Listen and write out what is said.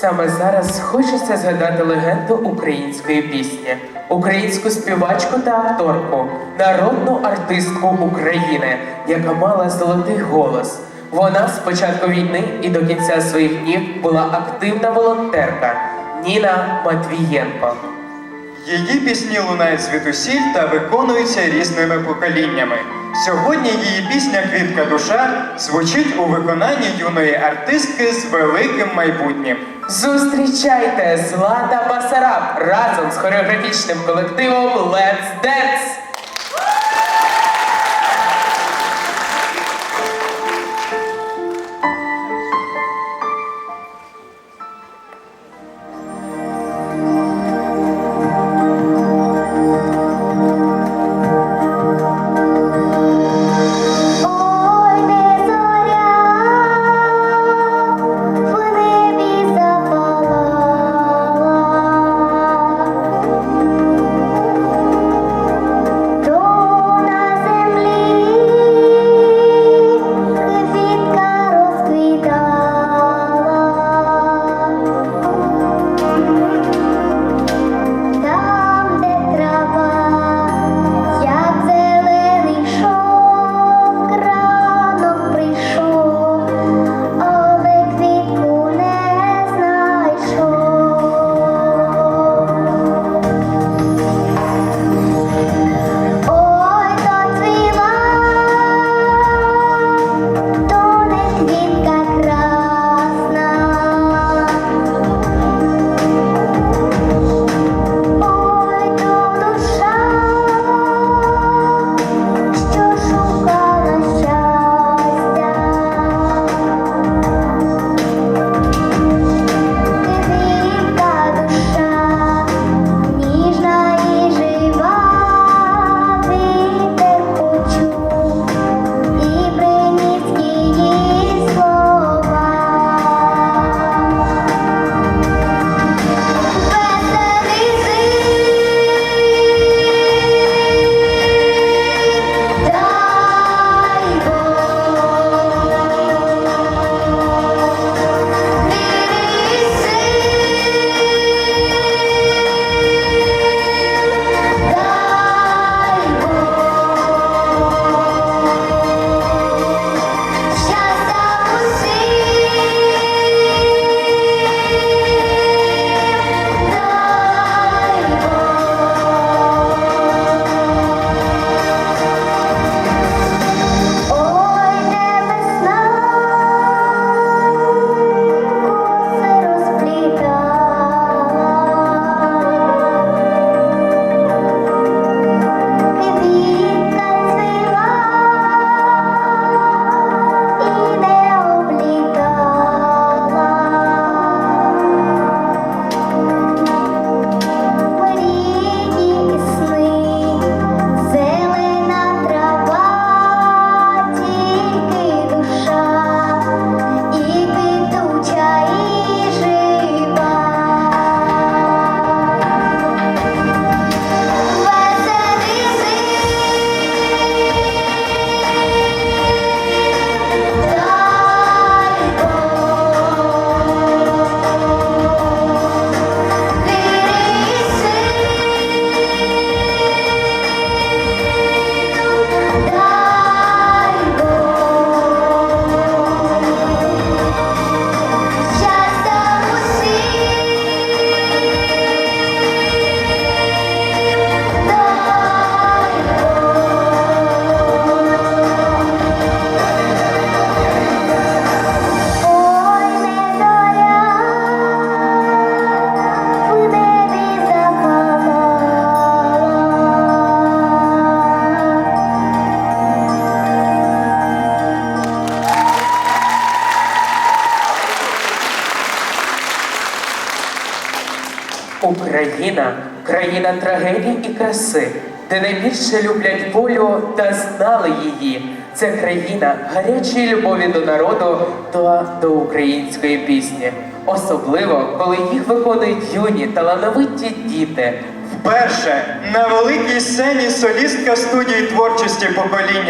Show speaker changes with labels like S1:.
S1: Саме зараз хочеться згадати легенду української пісні, українську співачку та акторку, народну артистку України, яка мала золотий голос. Вона з початку війни і до кінця своїх днів була активна волонтерка Ніна Матвієнко.
S2: Її пісні лунають звідусіль та виконуються різними поколіннями. Сьогодні її пісня Квітка душа звучить у виконанні юної артистки з великим майбутнім.
S1: Зустрічайте Злата Басараб разом з хореографічним колективом Let's Dance! Україна країна трагедій і краси, де найбільше люблять волю та знали її. Це країна гарячої любові до народу та до української пісні. Особливо, коли їх виконують юні талановиті діти.
S2: Вперше на великій сцені солістка студії творчості покоління.